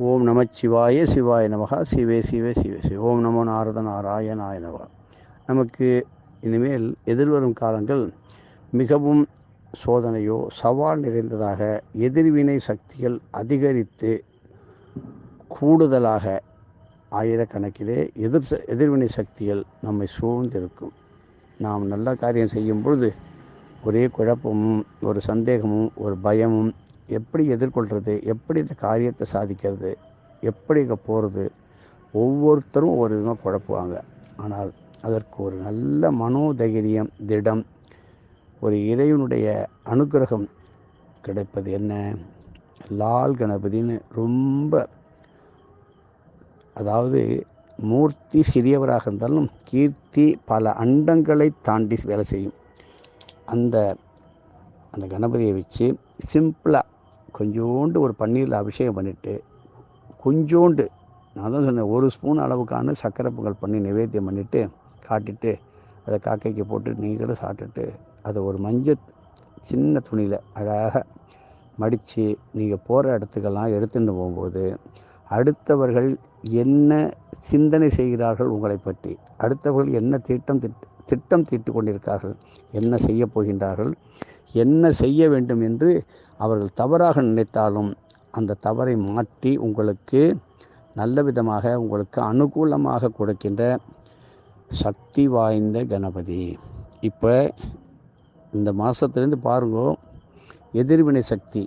ஓம் நமச்சிவாய சிவாய நமகா. சிவே சிவே சிவே சிவ. ஓம் நமோ நாரத நாராயணாய நமகா நமக்கு இனிமேல் எதிர்வரும் காலங்கள் மிகவும் சோதனையோ சவால் நிறைந்ததாக எதிர்வினை சக்திகள் அதிகரித்து கூடுதலாக ஆயிரக்கணக்கிலே எதிர் ச- எதிர்வினை சக்திகள் நம்மை சூழ்ந்திருக்கும். நாம் நல்ல காரியம் செய்யும் பொழுது ஒரே குழப்பமும் ஒரு சந்தேகமும் ஒரு பயமும் எப்படி எதிர்கொள்கிறது எப்படி இந்த காரியத்தை சாதிக்கிறது எப்படி இங்கே போகிறது ஒவ்வொருத்தரும் ஒரு விதமாக குழப்புவாங்க. ஆனால் அதற்கு ஒரு நல்ல மனோதைரியம் திடம் ஒரு இறைவனுடைய அனுக்கிரகம் கிடைப்பது என்ன? லால் கணபதின்னு ரொம்ப அதாவது மூர்த்தி சிறியவராக இருந்தாலும் கீர்த்தி பல அண்டங்களை தாண்டி வேலை செய்யும். அந்த அந்த கணபதியை வச்சு சிம்பிளாக கொஞ்சோண்டு ஒரு பன்னீரில் அபிஷேகம் பண்ணிவிட்டு கொஞ்சோண்டு நான் தான் சொன்னேன் ஒரு ஸ்பூன் அளவுக்கான சக்கரை பொங்கல் பண்ணி நிவேத்தியம் பண்ணிவிட்டு காட்டிட்டு அதை காக்கைக்கு போட்டு நீங்களும் சாப்பிட்டுட்டு அதை ஒரு மஞ்சள் சின்ன துணியில் அழகாக மடித்து நீங்கள் போகிற இடத்துக்கெல்லாம் எடுத்துட்டு போகும்போது அடுத்தவர்கள் என்ன சிந்தனை செய்கிறார்கள் உங்களை பற்றி அடுத்தவர்கள் என்ன திட்டம் திட் திட்டம் தீட்டு கொண்டிருக்கார்கள் என்ன செய்ய போகின்றார்கள் என்ன செய்ய வேண்டும் என்று அவர்கள் தவறாக நினைத்தாலும் அந்த தவறை மாற்றி உங்களுக்கு நல்ல விதமாக உங்களுக்கு அனுகூலமாக கொடுக்கின்ற சக்தி வாய்ந்த கணபதி. இப்போ இந்த மாதத்துலேருந்து பாருங்க எதிர்வினை சக்தி.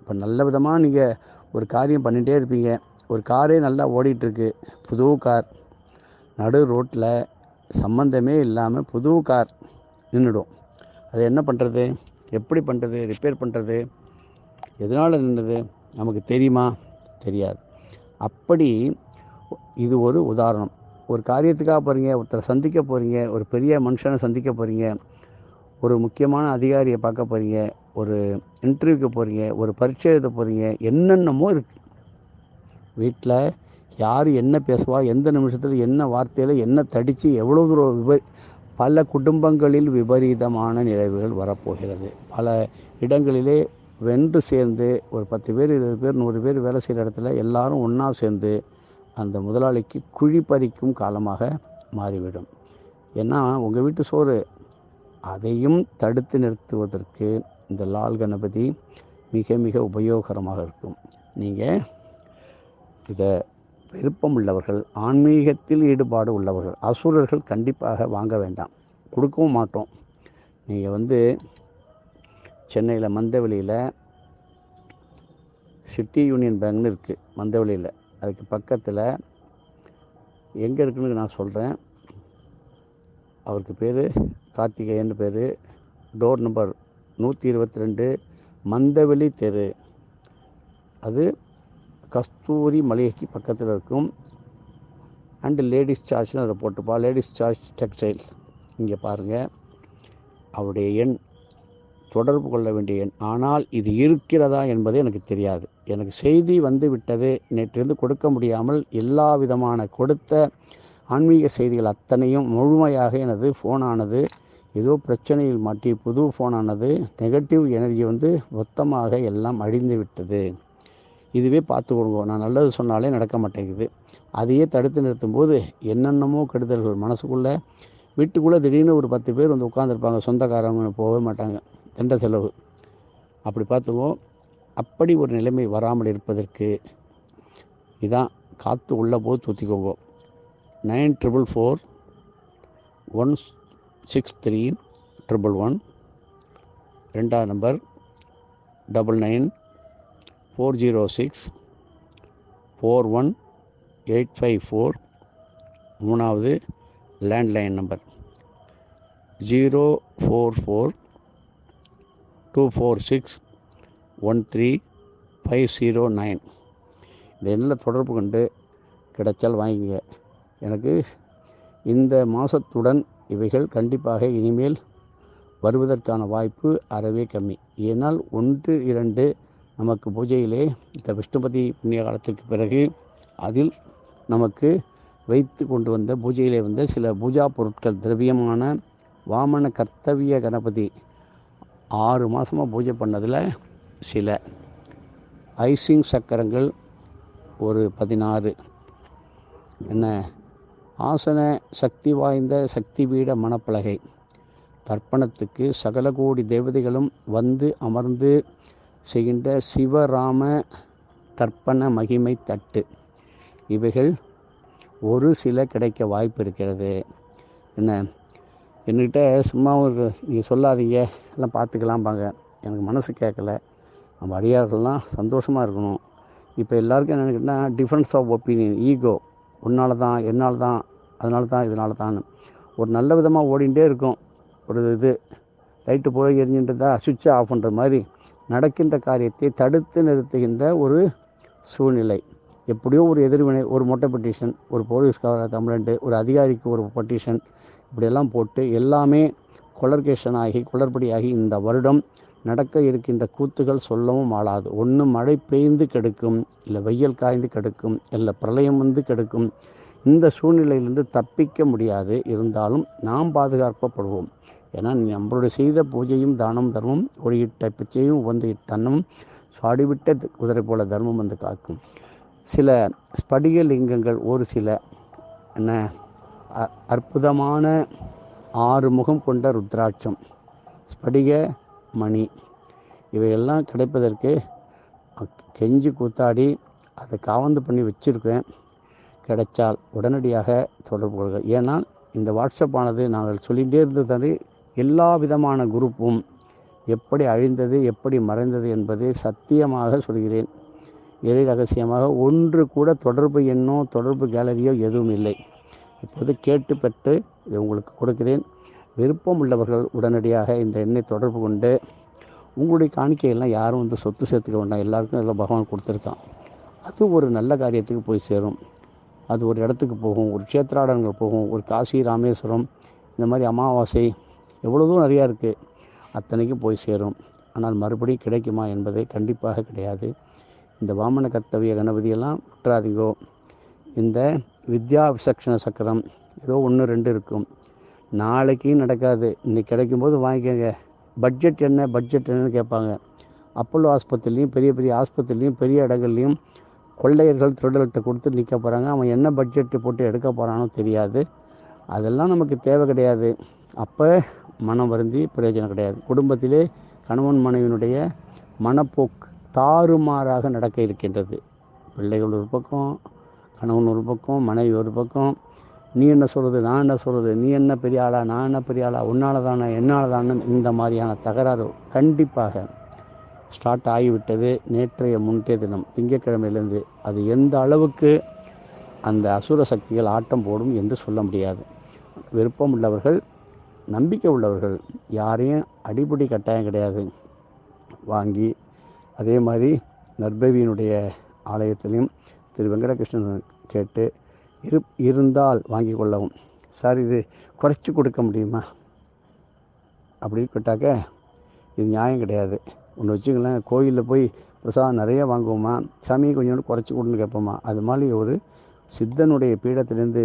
இப்போ நல்ல விதமாக நீங்கள் ஒரு காரியம் பண்ணிகிட்டே இருப்பீங்க. ஒரு காரே நல்லா ஓடிட்டுருக்கு புது கார். நடு ரோட்டில் சம்மந்தமே இல்லாமல் புது கார் நின்றுடும் அது என்ன பண்ணுறது எப்படி பண்ணுறது ரிப்பேர் பண்ணுறது எதனால் நின்றுது? நமக்கு தெரியுமா? தெரியாது. அப்படி இது ஒரு உதாரணம். ஒரு காரியத்துக்காக போகிறீங்க ஒருத்தரை சந்திக்க போகிறீங்க ஒரு பெரிய மனுஷனை சந்திக்க போகிறீங்க ஒரு முக்கியமான அதிகாரியை பார்க்க போகிறீங்க ஒரு இன்டர்வியூக்கு போகிறீங்க ஒரு பரீட்சை எழுத போகிறீங்க என்னென்னமோ இருக்குது வீட்டில் யார் என்ன பேசுவா எந்த நிமிஷத்தில் என்ன வார்த்தையில் என்ன தடித்து எவ்வளோ தூரம் விப பல குடும்பங்களில் விபரீதமான நிகழ்வுகள் வரப்போகிறது. பல இடங்களிலே வென்று சேர்ந்து ஒரு பத்து பேர் இருபது பேர் நூறு பேர் வேலை செய்கிற இடத்துல எல்லாரும் ஒன்றா சேர்ந்து அந்த முதலாளிக்கு குழி பறிக்கும் காலமாக மாறிவிடும். ஏன்னா உங்கள் வீட்டு சோறு அதையும் தடுத்து நிறுத்துவதற்கு இந்த லால் கணபதி மிக மிக உபயோகரமாக இருக்கும். நீங்கள் இதை விருப்பம் உள்ளவர்கள் ஆன்மீகத்தில் ஈடுபாடு உள்ளவர்கள் அசுரர்கள் கண்டிப்பாக வாங்க வேண்டாம். கொடுக்கவும் மாட்டோம். நீங்கள் வந்து சென்னையில் மந்தவெளியில் சிட்டி யூனியன் பேங்க்னு இருக்குது மந்தவெளியில். அதுக்கு பக்கத்தில் எங்கே இருக்குன்னு நான் சொல்கிறேன் அவருக்கு பேர் கார்த்திகேயன் பேர். டோர் நம்பர் நூற்றி இருபத்தி ரெண்டு மந்தவெளி தெரு. அது கஸ்தூரி மளிகைக்கு பக்கத்தில் இருக்கும். அண்டு லேடிஸ் சார்ஜ்னு அதை போட்டுப்பா. லேடிஸ் சார்ஜ் டெக்ஸ்டைல்ஸ் இங்கே பாருங்கள் அவருடைய எண் தொடர்பு கொள்ள வேண்டிய எண். ஆனால் இது இருக்கிறதா என்பது எனக்கு தெரியாது. எனக்கு செய்தி வந்து விட்டது நேற்றிருந்து கொடுக்க முடியாமல் எல்லா விதமான கொடுத்த ஆன்மீக செய்திகள் அத்தனையும் முழுமையாக எனது ஃபோனானது ஏதோ பிரச்சனையில் மாட்டி புது ஃபோனானது நெகட்டிவ் எனர்ஜி வந்து மொத்தமாக எல்லாம் அழிந்து விட்டது. இதுவே பார்த்து கொடுங்க நான் நல்லது சொன்னாலே நடக்க மாட்டேங்குது. அதையே தடுத்து நிறுத்தும்போது என்னென்னமோ கெடுதல்கள் மனசுக்குள்ளே. வீட்டுக்குள்ளே திடீர்னு ஒரு பத்து பேர் வந்து உட்காந்துருப்பாங்க சொந்தக்காரங்க போகவே மாட்டாங்க. தண்ட செலவு. அப்படி பார்த்துவோம் அப்படி ஒரு நிலைமை வராமல் இருப்பதற்கு இதான் காற்று உள்ள போது தூத்திக்கோங்க. Nine triple four one six three triple one. ரெண்டாவது number double nine four zero six four one eight five four. மூணாவது landline number zero four four two four six one three five zero nine இந்த எண்ணில் தொடர்பு கொண்டு கிடைச்சால் வாங்கிங்க எனக்கு இந்த மாதத்துடன் இவைகள் கண்டிப்பாக இனிமேல் வருவதற்கான வாய்ப்பு அறவே கம்மி. ஏனால் ஒன்று இரண்டு நமக்கு பூஜையிலே இந்த விஷ்ணுபதி புண்ணிய காலத்திற்கு பிறகு அதில் நமக்கு வைத்து கொண்டு வந்த பூஜையிலே வந்த சில பூஜா பொருட்கள் திரவியமான வாமன கர்த்தவிய கணபதி ஆறு மாதமாக பூஜை பண்ணதில் சில ஐசிங் சக்கரங்கள் ஒரு பதினாறு. என்ன? ஆசன சக்தி வாய்ந்த சக்தி பீட மணப்பலகை தர்ப்பணத்துக்கு சகல கோடி தேவதைகளும் வந்து அமர்ந்து செய்கின்ற சிவராம தர்ப்பண மகிமை தட்டு. இவைகள் ஒரு சில கிடைக்க வாய்ப்பு இருக்கிறது. என்ன? என்கிட்ட சும்மா ஒரு நீங்கள் சொல்லாதீங்க. எல்லாம் பார்த்துக்கலாம்பாங்க. எனக்கு மனசு கேட்கல. நம்ம அடியார்கள்லாம் சந்தோஷமாக இருக்கணும். இப்போ எல்லாருக்கும் என்ன கேட்டால் டிஃப்ரென்ஸ் ஆஃப் ஒப்பீனியன் ஈகோ உன்னால் தான் என்னால் தான் அதனால தான் இதனால தான் ஒரு நல்ல விதமாக ஓடிகிட்டே இருக்கும். ஒரு இது லைட்டு போய் எரிஞ்சுட்டு சுவிட்சை ஆஃப் பண்ணுற மாதிரி நடக்கின்ற காரியத்தை தடுத்து நிறுத்துகின்ற ஒரு சூழ்நிலை. எப்படியோ ஒரு எதிர்வினை ஒரு மொட்டை பெட்டிஷன் ஒரு போலீஸ்கார கம்ப்ளைண்ட்டு ஒரு அதிகாரிக்கு ஒரு பெட்டிஷன் இப்படியெல்லாம் போட்டு எல்லாமே கொலர்கேஷன் ஆகி குளறுபடியாகி இந்த வருடம் நடக்க இருக்கின்ற கூத்துகள் சொல்லவும் ஆளாது. ஒன்று மழை பெய்ந்து கெடுக்கும் இல்லை வெயில் காய்ந்து கெடுக்கும் இல்லை பிரளயம் வந்து கெடுக்கும் இந்த சூழ்நிலையிலிருந்து தப்பிக்க முடியாது. இருந்தாலும் நாம் பாதுகாக்கப்படுவோம். ஏன்னா நம்மளுடைய செய்த பூஜையும் தானம் தர்மம் ஒளியிட்ட பிச்சையும் வந்து தன்னமும் சாடிவிட்ட குதிரை போல தர்மம் வந்து காக்கும். சில ஸ்படிக லிங்கங்கள் ஒரு சில என்ன அ- அற்புதமான ஆறு முகம் கொண்ட ருத்ராட்சம். ஸ்படிக மணி. இவையெல்லாம் கிடைப்பதற்கு கெஞ்சி கூத்தாடி அதை காவந்து பண்ணி வச்சுருக்கேன் கிடைச்சால் உடனடியாக தொடர்பு கொள்க. ஏன்னால் இந்த வாட்ஸ்அப் ஆனது நாங்கள் சொல்லிகிட்டே இருந்தது எல்லா விதமான குரூப்பும் எப்படி அழிந்தது எப்படி மறைந்தது என்பதை சத்தியமாக சொல்கிறேன். இறை ரகசியமாக? ஒன்று கூட தொடர்பு எண்ணோ தொடர்பு கேலரியோ எதுவும் இல்லை. இப்போது கேட்டு பெற்று இதை உங்களுக்கு கொடுக்கிறேன். விருப்பம் உள்ளவர்கள் உடனடியாக இந்த எண்ணை தொடர்பு கொண்டு உங்களுடைய காணிக்கையெல்லாம் யாரும் வந்து சொத்து சேர்த்துக்க வேண்டாம். எல்லாருக்கும் இதில் பகவான் கொடுத்துருக்கான். அது ஒரு நல்ல காரியத்துக்கு போய் சேரும். அது ஒரு இடத்துக்கு போகும் ஒரு க்ஷேத்ராடனங்கள் போகும் ஒரு காசி ராமேஸ்வரம் இந்த மாதிரி அமாவாசை எவ்வளவோ நிறையா இருக்குது அத்தனைக்கும் போய் சேரும். ஆனால் மறுபடியும் கிடைக்குமா என்பதே கண்டிப்பாக கிடையாது. இந்த வாமன கர்த்தவிய கணபதியெல்லாம் விட்டுறாதீங்கோ இந்த வித்யா விசக்ஷண சக்கரம் ஏதோ ஒன்று ரெண்டு இருக்கும். நாளைக்கு நடக்காது. இன்னைக்கு கிடைக்கும்போது வாங்கிக்கோங்க. பட்ஜெட் என்ன? பட்ஜெட் என்னன்னு கேட்பாங்க. அப்போலோ ஆஸ்பத்திரிலையும் பெரிய பெரிய ஆஸ்பத்திரிலையும் பெரிய இடங்கள்லையும் கொள்ளையர்கள் திருடல்கிட்ட கொடுத்து நிற்க போகிறாங்க அவன் என்ன பட்ஜெட்டு போட்டு எடுக்க போகிறானோ தெரியாது. அதெல்லாம் நமக்கு தேவை கிடையாது. அப்போ மனம் வருந்தி பிரயோஜனம் கிடையாது. குடும்பத்திலே கணவன் மனைவியினுடைய மனப்போக்கு தாறுமாறாக நடக்க இருக்கின்றது. பிள்ளைகள் ஒரு பக்கம் கணவன் ஒரு பக்கம் மனைவி ஒரு பக்கம். நீ என்ன சொல்கிறது நான் என்ன சொல்கிறது நீ என்ன பெரிய ஆளா நான் என்ன பெரிய ஆளா உன்னால தானே என்னால் தானே இந்த மாதிரியான தகராறு கண்டிப்பாக ஸ்டார்ட் ஆகிவிட்டது நேற்றைய முன்றைய தினம். திங்கட்கிழமையிலிருந்து அது எந்த அளவுக்கு அந்த அசுர சக்திகள் ஆட்டம் போடும் என்று சொல்ல முடியாது. விருப்பம் உள்ளவர்கள் நம்பிக்கை உள்ளவர்கள் யாரையும் அடிப்படை கட்டாயம் கிடையாது. வாங்கி அதே மாதிரி நர்பவியினுடைய ஆலயத்திலையும் திரு வெங்கடகிருஷ்ணன் கேட்டு இரு இருந்தால் வாங்கி கொள்ளவும். சார் இது குறைச்சி கொடுக்க முடியுமா? அப்படின்னு கேட்டாக்க இது நியாயம் கிடையாது. ஒன்று வச்சுங்களேன் கோயிலில் போய் பிரசாதம் நிறைய வாங்குவோமா? சாமியை கொஞ்சோண்டு குறைச்சி கொடுன்னு கேட்போமா? அது மாதிரி ஒரு சித்தனுடைய பீடத்திலேருந்து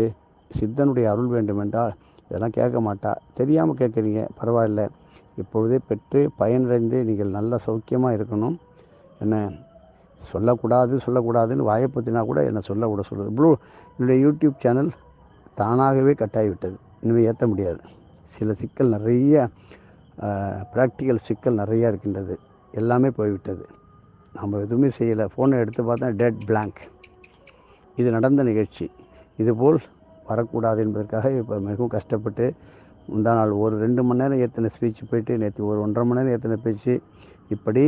சித்தனுடைய அருள் வேண்டும் என்றால் இதெல்லாம் கேட்க மாட்டா. தெரியாமல் கேட்குறீங்க பரவாயில்ல. இப்பொழுதே பெற்று பயனடைந்து நீங்கள் நல்ல சௌக்கியமாக இருக்கணும். என்ன? சொல்லக்கூடாது சொல்லக்கூடாதுன்னு வாயப்பத்தினா கூட என்னை சொல்ல கூட சொல்லுது ப்ளூ என்னுடைய யூடியூப் சேனல் தானாகவே கட்டாகிவிட்டது இனிமேல் ஏற்ற முடியாது. சில சிக்கல் நிறைய ப்ராக்டிக்கல் சிக்கல் நிறையா இருக்கின்றது. எல்லாமே போய்விட்டது. நம்ம எதுவுமே செய்யலை. ஃபோனை எடுத்து பார்த்தா டெட் பிளாங்க் இது நடந்த நிகழ்ச்சி. இதுபோல் வரக்கூடாது என்பதற்காக இப்போ மிகவும் கஷ்டப்பட்டு முந்தா நாள் ஒரு ரெண்டு மணி நேரம் ஏற்றின ஸ்பீச் போயிட்டு நேற்று ஒரு ஒன்றரை மணி நேரம் ஏற்றின பேச்சு. இப்படி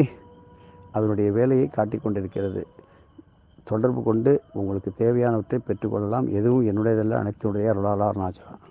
அதனுடைய வேலையை காட்டிக் கொண்டிருக்கிறது. தொடர்பு கொண்டு உங்களுக்கு தேவையானவற்றை பெற்றுக்கொள்ளலாம் எதுவும் என்னுடையதல்ல அனைத்துடைய அருளாளர் நாச்சலாம்